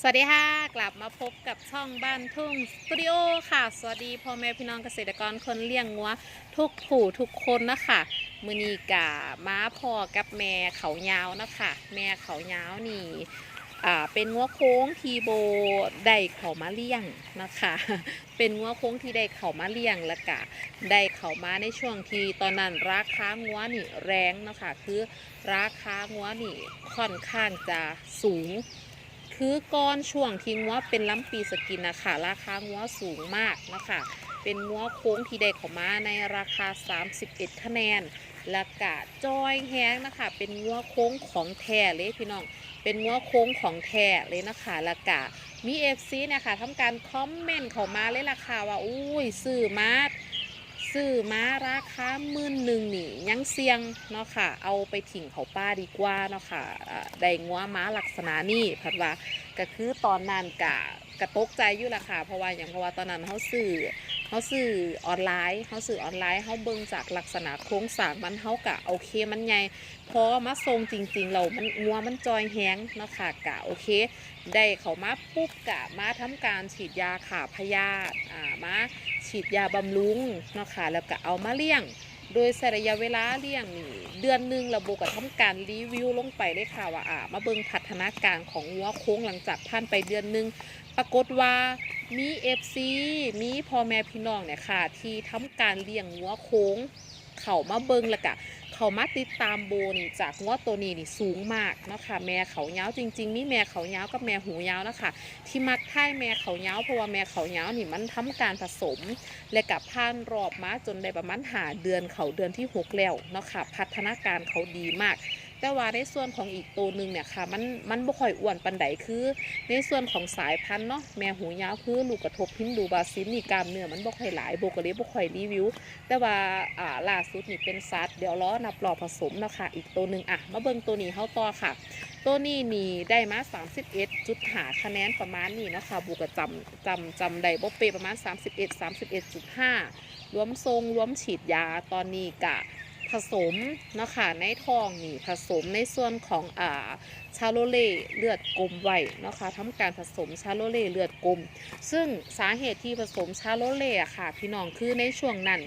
สวัสดีค่ะ กลับมาพบกับช่องบ้านทุ่งสตูดิโอค่ะ สวัสดีพ่อแม่พี่น้องเกษตรกรคนเลี้ยงงัวทุกผู้ทุกคนนะคะมือนีกะม้าพ่อกับแม่เขายาวนะคะ แม่เขายาวนี่อ่าเป็นงัวโค้งทีโบได้เขามาเลี้ยงนะคะ เป็นงัวโค้งที่ได้เขามาเลี้ยงแล้วกะได้เขามาในช่วงที่ตอนนั้นราคางัวนี่แรงนะคะคือราคางัวนี่ค่อนข้างจะสูง คือก้อนช่วงที่งัวเป็นล้ำปีสกินนะคะราคางัวสูงมากนะคะเป็นงัวโค้งที่ได้เของมาในราคา 31 คะแนนและกะจอยแห้งนะคะ เป็นงัวโค้งของแท้เลยพี่น้องเป็นงัวโค้งของแท้เลยนะคะและกะมีเอฟซีนะคะทำการคอมเมนต์เข้ามาเลยราคาว่าอุ้ยซื้อมา ซื้อม้าราคาหมื่นหนึ่งนี่ยังเสี่ยงเนาะค่ะ เอาไปถิ่งเขาป้าดีกว่าเนาะค่ะอ่าได้งัวม้าลักษณะนี้พัดว่าก็คือตอนนั้นกะกระตกใจอยู่ละค่ะ เพราะว่าอย่างเพราะว่าตอนนั้นเขาซื้อเขาซื้อออนไลน์เขาซื้อออนไลน์เขาเบิ่งจากลักษณะโครงสร้างมันเขากะโอเคมันใหญ่พอมาทรงจริง ๆ เรามันงัวมันจอยแห้งเนาะค่ะกะโอเค ได้เขามาปุ๊บกะมาทำการฉีดยาขาพยาธิอ่ามา ฉีดยาบำรุงเนาะค่ะแล้วก็เอามาเลี้ยง โดยใช้ระยะเวลาเลี้ยงนี่เดือนหนึ่งระบบกับทำการรีวิวลงไปเลยค่ะว่าอ่ามาเบิ่งพัฒนาการของวัวโค้งหลังจากผ่านไปเดือนหนึ่งปรากฏว่ามีเอฟซีมีพ่อแม่พี่น้องเนี่ยค่ะ ที่ทำการเลี้ยงวัวโค้งเขามาเบิ่งแล้วก็ เขามาติดตามโบนี่จากงวดตัวนี้นี่สูงมากเนาะค่ะแม่เขาเยาจริง ๆ มีแม่เขาเยากับแม่หูเยานะคะที่มักท่ายแม่เขาเยาเพราะว่าแม่เขาเยานี่มันทำการผสม และกับผ่านรอบมาจนได้ประมาณหาเดือนเขาเดือนที่หกแล้วเนาะค่ะพัฒนาการเขาดีมาก แต่ว่าในส่วนของอีกตัวหนึ่งเนี่ยค่ะ มันมันบ่ค่อยอ้วนปันใดคือ ในส่วนของสายพันธุ์เนาะแม่หูยาวคือลูกกระทบพินดูบาซินนี่กล้ามเนื้อมันบ่ค่อยหลายโบกเลยบ่ค่อยรีวิว แต่ว่าอ่าล่าสุดนี่เป็นซัดเดี๋ยวล้อนับรอผสมเนาะค่ะ อีกตัวหนึ่งอะมาเบิ่งตัวนี้เฮาต่อค่ะ ตัวนี้นี่ได้มา31จุดหาคะแนนประมาณนี้เนาะคะบูก็จำจำจำได้บ่เปประมาณ 31 31.5 รวมทรงรวมฉีดยาตอนนี้กะ ผสมเนาะค่ะในทองนี่ผสมในส่วนของอ่าชาโลเล่เลือดกลมไว้เนาะค่ะทำการผสมชาโลเล่เลือดกลม ซึ่งสาเหตุที่ผสมชาโลเล่อะค่ะพี่น้องคือในช่วงนั้น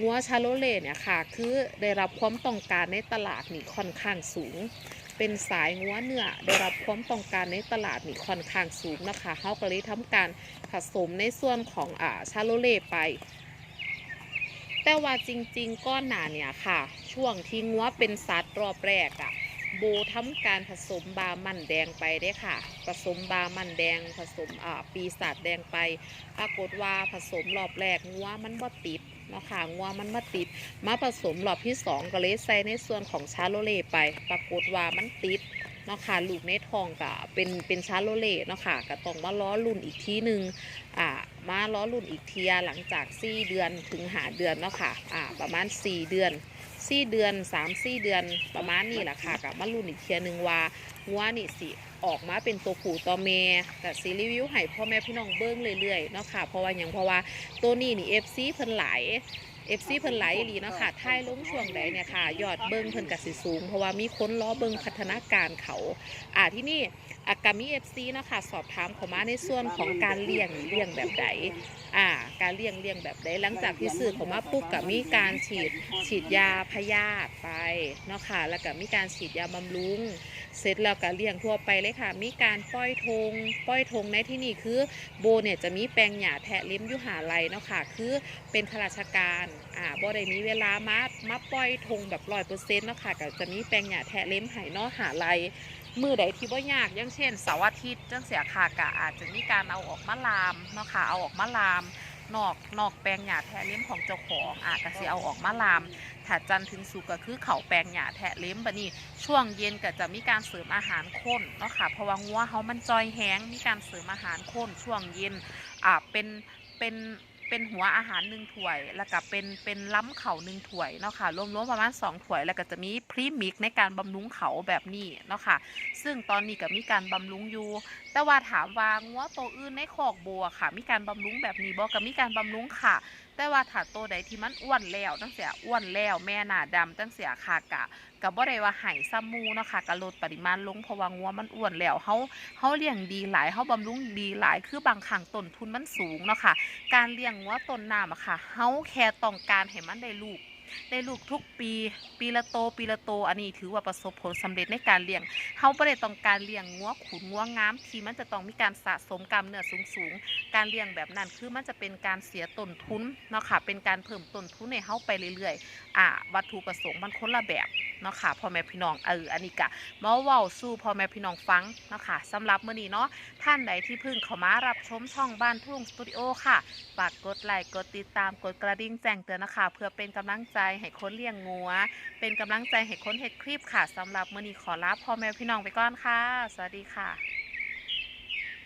งัวชาโลเล่เนี่ยค่ะคือได้รับความต้องการในตลาดนี่ค่อนข้างสูง เป็นสายงัวเนื้อได้รับความต้องการในตลาดนี่ค่อนข้างสูงนะคะเขาก็เลยทำการผสมในส่วนของอ่าชาโลเล่ไป แต่ว่าจริงๆก้อนหนาเนี่ยค่ะ ช่วงที่งัวเป็นสัตว์รอบแรกอะโบทำการผสมบามันแดงไปได้ค่ะ ผสมบามันแดงผสมอ่าปีศาจแดงไป ปรากฏว่าผสมรอบแรกงัวมันบ่ติดเนาะค่ะงัวมันมาติด มาผสมรอบที่สองก็เลยใส่ในส่วนของชาโลเล่ไป ปรากฏว่ามันติด เนาะค่ะลูกในทองกะเป็นเป็นชาโลเล่เนาะค่ะก็ต้องมาล้อรุ่นอีกทีหนึ่งอ่ามาล้อรุ่นอีกเทียหลังจาก4เดือนถึงหาเดือนเนาะค่ะอ่าประมาณ4เดือน4เดือน3 4เดือนประมาณนี้แหละค่ะกับมารุ่นอีกเทียหนึ่งว่างัวนี่สิออกมาเป็นตัวผู้ตัวเมกับซีรีวิวให้พ่อแม่พี่น้องเบิ้งเรื่อยๆเนาะค่ะเพราะว่าอย่างเพราะว่าตัวนี้นี่ FC เพิ่นหลาย เอฟซีเพิ่นไหลหลีเนาะค่ะท้ายลงช่วงใดเนี่ยค่ะ ยอดเบิ่งเพิ่นกสิสูง เพราะว่ามีค้นล้อเบิ่งพัฒนาการเขา อ่าที่นี่อากามีเอฟซีเนาะค่ะสอบถามเขามาในส่วนของการเลี้ยงเลี้ยงแบบใดอ่า การเลี้ยงเลี้ยงแบบใดหลังจากที่ซื้อเขามาปุ๊บก็มีการฉีดฉีดยาพยาธิไปเนาะค่ะ แล้วก็มีการฉีดยาบำรุง เสร็จแล้วก็เลี้ยงทั่วไปเลยค่ะ มีการป้อยธงป้อยธงในที่นี่คือโบเนี่ยจะมีแปลงหญ้าแทะเล็มยู่หาไรเนาะค่ะ คือเป็นข้าราชการอ่าบ่ได้มีเวลามามาป้อยธงแบบร้อยเปอร์เซ็นต์เนาะค่ะก็จะมีแปลงหญ้าแทะเล็มไห้เนาะหาไรมือใดที่บ่ยากอย่างเช่นเสาร์อาทิตย์จังเสียค่ะกะอาจจะมีการเอาออกมาลามเนาะค่ะเอาออกมาลามนอกนอกแปลงหญ้าแทะเล็มของเจ้าของอาจจะสิเอาออกมาลามถ้าจันทร์ถึงสุกก็คือเขาแปลงหญ้าแทะเล็มบะนี่ช่วงเย็นก็จะมีการเสริมอาหารข้นเนาะค่ะเพราะว่างัวเขามันจอยแห้งมีการเสริมอาหารข้นช่วงเย็นอ่าเป็นเป็น เป็นหัวอาหารหนึ่งถ้วย แล้วก็เป็นเป็นล้ำเข่าหนึ่งถ้วยเนาะค่ะรวมๆประมาณ2ถ้วย แล้วก็จะมีพรีมิกในการบำรุงเขาแบบนี้เนาะค่ะ ซึ่งตอนนี้ก็มีการบำรุงอยู่ แต่ว่าถามว่างัวตัวอื่นในคอกบัวค่ะ มีการบำรุงแบบนี้บ่ก็มีการบำรุงค่ะ แต่ว่าถ้าตัวใดที่มันอ้วนแล้วตั้งเสียอ้วนแล้วแม่หน้าดำตั้งเสียคากะกับบ่ได้ว่าไห้ซ้ำมูเนาะค่ะกะลดปริมาณลงเพราะว่างัวมันอ้วนแล้วเขาเขาเลี้ยงดีหลายเขาบำรุงดีหลายคือบางครั้งต้นทุนมันสูงเนาะค่ะการเลี้ยงงัวต้นน้ำอะค่ะเขาแค่ต้องการให้มันได้ลูก ได้ลูกทุกปีปีละโตปีละโต อันนี้ถือว่าประสบผลสำเร็จในการเลี้ยงเขาบ่ได้ต้องการเลี้ยงงัวขุนงัวงาม ที่มันจะต้องมีการสะสมกล้ามเนื้อสูงๆ การเลี้ยงแบบนั้นคือมันจะเป็นการเสียต้นทุนเนาะค่ะเป็นการเพิ่มต้นทุนในเขาไปเรื่อยๆอ่าวัตถุประสงค์มันคนละแบบ เนาะค่ะพ่อแม่พี่น้องเอออันนี้กะมาเว้าสู่พ่อแม่พี่น้องฟังเนาะค่ะสำหรับมื้อนี้เนาะท่านใดที่เพิ่งเข้ามารับชมช่องบ้านทุ่งสตูดิโอค่ะฝากกดไลค์กดติดตามกดกระดิ่งแจ้งเตือนนะคะ เพื่อเป็นกำลังใจให้คนเลี้ยงงัว เป็นกำลังใจให้คนเฮ็ดคลิปค่ะสำหรับมื้อนี้ขอลาพ่อแม่พี่น้องไปก่อนค่ะ สวัสดีค่ะ